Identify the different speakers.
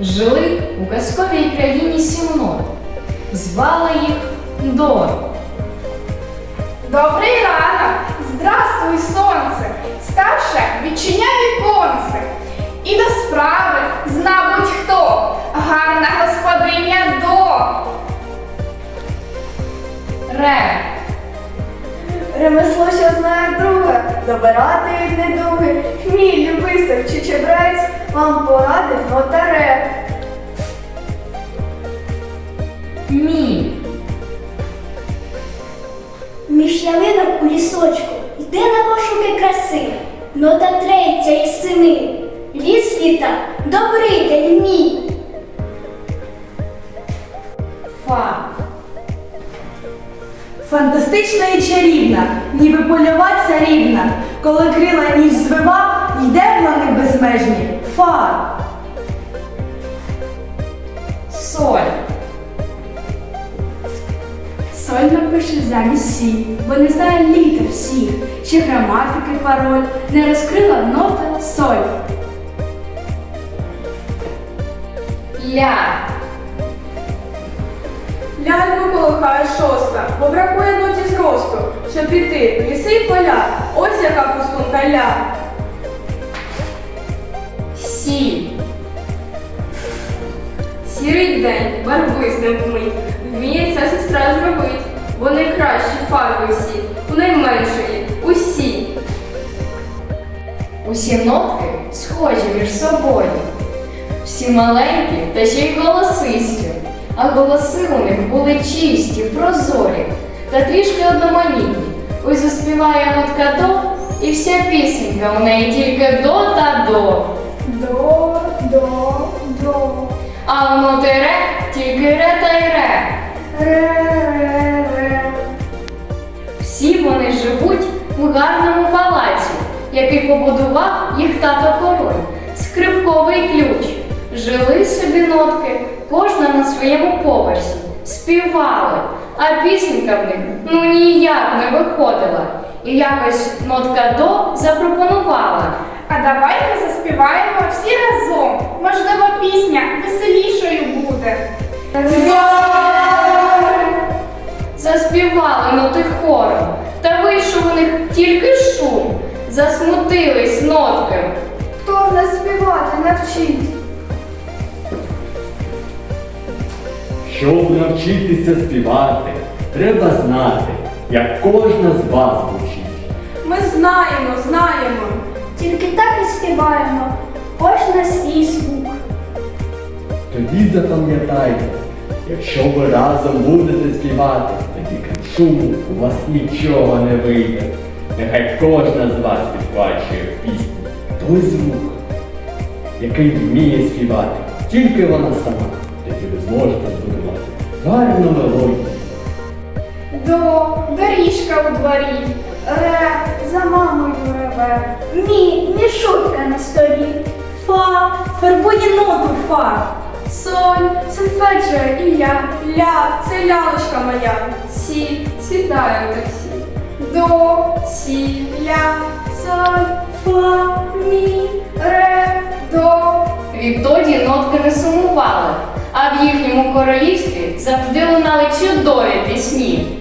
Speaker 1: Жили у казковій країні сім нот. Звали їх Дор.
Speaker 2: Добрий ранок! Здравствуй, сонце! Старше відчиняй віконце. І до справи зна будь-хто, гарна господиня до.
Speaker 1: Ре.
Speaker 3: Ремесло, що знає друге, добирати від недуги. Хміль, любисток чи чебрець, вам порадив нотаре.
Speaker 1: Мі.
Speaker 4: Між ялинок у лісочку йде на пошуки краси. Нота третя із семи. Ліс літа, добрий день мій.
Speaker 1: Фа.
Speaker 5: Фантастична і чарівна, ніби польова царівна, коли крила ніч звива, йде в лани безмежні. Фа.
Speaker 1: Соль.
Speaker 6: Соль напише замість сі, бо не знає літер всіх, чи граматики пароль, не розкрила нота соль.
Speaker 1: Ля.
Speaker 2: Ляльку колихає шоста, бо бракує ноті зросту, щоб піти ліси й поля. Ось яка пустунка ля.
Speaker 1: Сі.
Speaker 2: Сірий день, барвизним вмить, вміє ця сестра зробить, бо найкращі фарби всі, у найменшої, усі.
Speaker 1: Усі нотки схожі між собою. Всі маленькі та ще й голосисті. А голоси у них були чисті, прозорі та трішки одноманітні. Ось заспіває нотка до, і вся пісенька у неї тільки до та до.
Speaker 3: До, до, до.
Speaker 1: А у ноти ре тільки ре та й ре.
Speaker 3: Ре, ре, ре.
Speaker 1: Всі вони живуть у гарному палаці, який побудував їх тато король. Скрипковий ключ. Жили собі нотки, кожна на своєму поверсі, співали, а пісенька в них ну ніяк не виходила. І якось нотка до запропонувала.
Speaker 2: А давайте заспіваємо всі разом. Можливо, пісня веселішою буде.
Speaker 1: Заспівали ноти хором, та вийшов у них тільки шум. Засмутились нотки.
Speaker 3: Хто ж нас співати навчить?
Speaker 7: Щоб навчитися співати, треба знати, як кожна з вас звучить.
Speaker 2: Ми знаємо, знаємо.
Speaker 4: Тільки так і співаємо. Кожна свій звук.
Speaker 7: Тоді запам'ятайте, якщо ви разом будете співати, тоді шуму у вас нічого не вийде. Нехай кожна з вас підхвачує в пісні той звук, який вміє співати, тільки вона сама. Тоді ви зможете збудувати гарну мелодію.
Speaker 2: До доріжка у дворі.
Speaker 3: Ре, за мамою реве.
Speaker 4: Мі, мішутка на столі.
Speaker 5: Фа. Фарбує ноту фа.
Speaker 2: Соль, сольфеджіо і я. Ля, це лялочка моя. Сі, сідаю таксі. До, сі, ля, соль, фа, мі, ре, до.
Speaker 1: Відтоді нотки не сумували, а в їхньому королівстві завжди лунали чудові пісні.